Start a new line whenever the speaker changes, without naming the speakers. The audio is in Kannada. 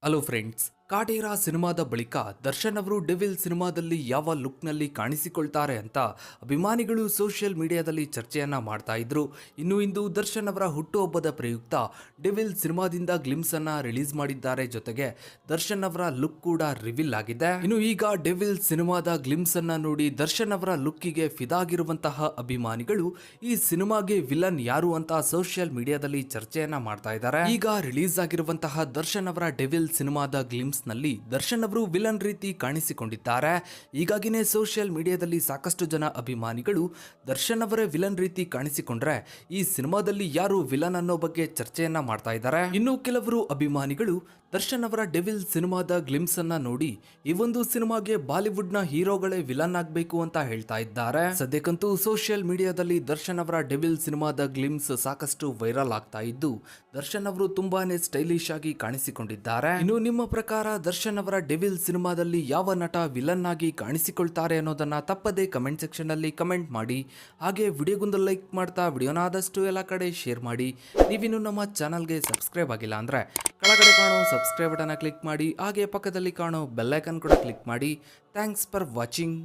Hello friends, ಕಾಟೇರ ಸಿನಿಮಾದ ಬಳಿಕ ದರ್ಶನ್ ಅವರು ಡೆವಿಲ್ ಸಿನಿಮಾದಲ್ಲಿ ಯಾವ ಲುಕ್ನಲ್ಲಿ ಕಾಣಿಸಿಕೊಳ್ತಾರೆ ಅಂತ ಅಭಿಮಾನಿಗಳು ಸೋಷಿಯಲ್ ಮೀಡಿಯಾದಲ್ಲಿ ಚರ್ಚೆಯನ್ನ ಮಾಡ್ತಾ ಇದ್ರು. ಇನ್ನು ಇಂದು ದರ್ಶನ್ ಅವರ ಹುಟ್ಟುಹಬ್ಬದ ಪ್ರಯುಕ್ತ ಡೆವಿಲ್ ಸಿನಿಮಾದಿಂದ ಗ್ಲಿಮ್ಸ್ ಅನ್ನ ರಿಲೀಸ್ ಮಾಡಿದ್ದಾರೆ ಜೊತೆಗೆ ದರ್ಶನ್ ಅವರ ಲುಕ್ ಕೂಡ ರಿವೀಲ್ ಆಗಿದೆ. ಇನ್ನು ಈಗ ಡೆವಿಲ್ ಸಿನಿಮಾದ ಗ್ಲಿಮ್ಸ್ ಅನ್ನ ನೋಡಿ ದರ್ಶನ್ ಅವರ ಲುಕ್ಕಿಗೆ ಫಿದಾಗಿರುವಂತಹ ಅಭಿಮಾನಿಗಳು ಈ ಸಿನಿಮಾಗೆ ವಿಲನ್ ಯಾರು ಅಂತ ಸೋಷಿಯಲ್ ಮೀಡಿಯಾದಲ್ಲಿ ಚರ್ಚೆಯನ್ನ ಮಾಡ್ತಾ ಇದ್ದಾರೆ. ಈಗ ರಿಲೀಸ್ ಆಗಿರುವಂತಹ ದರ್ಶನ್ ಅವರ ಡೆವಿಲ್ ಸಿನಿಮಾದ ಗ್ಲಿಮ್ಸ್ ನಲ್ಲಿ ದರ್ಶನ್ ಅವರು ವಿಲನ್ ರೀತಿ ಕಾಣಿಸಿಕೊಂಡಿದ್ದಾರೆ. ಈಗಾಗಿನೇ ಸೋಷಿಯಲ್ ಮೀಡಿಯಾದಲ್ಲಿ ಸಾಕಷ್ಟು ಜನ ಅಭಿಮಾನಿಗಳು ದರ್ಶನ್ ಅವರೇ ವಿಲನ್ ರೀತಿ ಕಾಣಿಸಿಕೊಂಡ್ರೆ ಈ ಸಿನಿಮಾದಲ್ಲಿ ಯಾರು ವಿಲನ್ ಅನ್ನೋ ಬಗ್ಗೆ ಚರ್ಚೆಯನ್ನ ಮಾಡ್ತಾ ಇದ್ದಾರೆ. ಇನ್ನು ಕೆಲವರು ಅಭಿಮಾನಿಗಳು ದರ್ಶನ್ ಅವರ ಡೆವಿಲ್ ಸಿನಿಮಾದ ಗ್ಲಿಮ್ಸ್ ಅನ್ನ ನೋಡಿ ಈ ಒಂದು ಸಿನಿಮಾಗೆ ಬಾಲಿವುಡ್ನ ಹೀರೋಗಳೇ ವಿಲನ್ ಆಗ್ಬೇಕು ಅಂತ ಹೇಳ್ತಾ ಇದ್ದಾರೆ. ಸದ್ಯಕ್ಕಂತೂ ಸೋಷಿಯಲ್ ಮೀಡಿಯಾದಲ್ಲಿ ದರ್ಶನ್ ಅವರ ಡೆವಿಲ್ ಸಿನಿಮಾದ ಗ್ಲಿಮ್ಸ್ ಸಾಕಷ್ಟು ವೈರಲ್ ಆಗ್ತಾ ಇದ್ದು, ದರ್ಶನ್ ಅವರು ತುಂಬಾನೇ ಸ್ಟೈಲಿಶ್ ಆಗಿ ಕಾಣಿಸಿಕೊಂಡಿದ್ದಾರೆ. ಇನ್ನು ನಿಮ್ಮ ಪ್ರಕಾರ ದರ್ಶನ್ ಅವರ ಡೆವಿಲ್ ಸಿನಿಮಾದಲ್ಲಿ ಯಾವ ನಟ ವಿಲನ್ ಆಗಿ ಕಾಣಿಸಿಕೊಳ್ತಾರೆ ಅನ್ನೋದನ್ನ ತಪ್ಪದೇ ಕಮೆಂಟ್ ಸೆಕ್ಷನ್ ಅಲ್ಲಿ ಕಮೆಂಟ್ ಮಾಡಿ. ಹಾಗೆ ವಿಡಿಯೋಗೊಂದು ಲೈಕ್ ಮಾಡ್ತಾ ವಿಡಿಯೋನ ಆದಷ್ಟು ಎಲ್ಲ ಕಡೆ ಶೇರ್ ಮಾಡಿ. ನೀವಿನ್ನು ನಮ್ಮ ಚಾನಲ್ಗೆ ಸಬ್ಸ್ಕ್ರೈಬ್ ಆಗಿಲ್ಲ ಅಂದ್ರೆ ಕೆಳಗಡೆ ಕಾಣೋ ಸಬ್ಸ್ಕ್ರೈಬ್ ಬಟನ್ ಕ್ಲಿಕ್ ಮಾಡಿ. ಹಾಗೆ ಪಕ್ಕದಲ್ಲಿ ಕಾಣೋ ಬೆಲ್ಲೈಕನ್ ಕೂಡ ಕ್ಲಿಕ್ ಮಾಡಿ. Thanks for watching.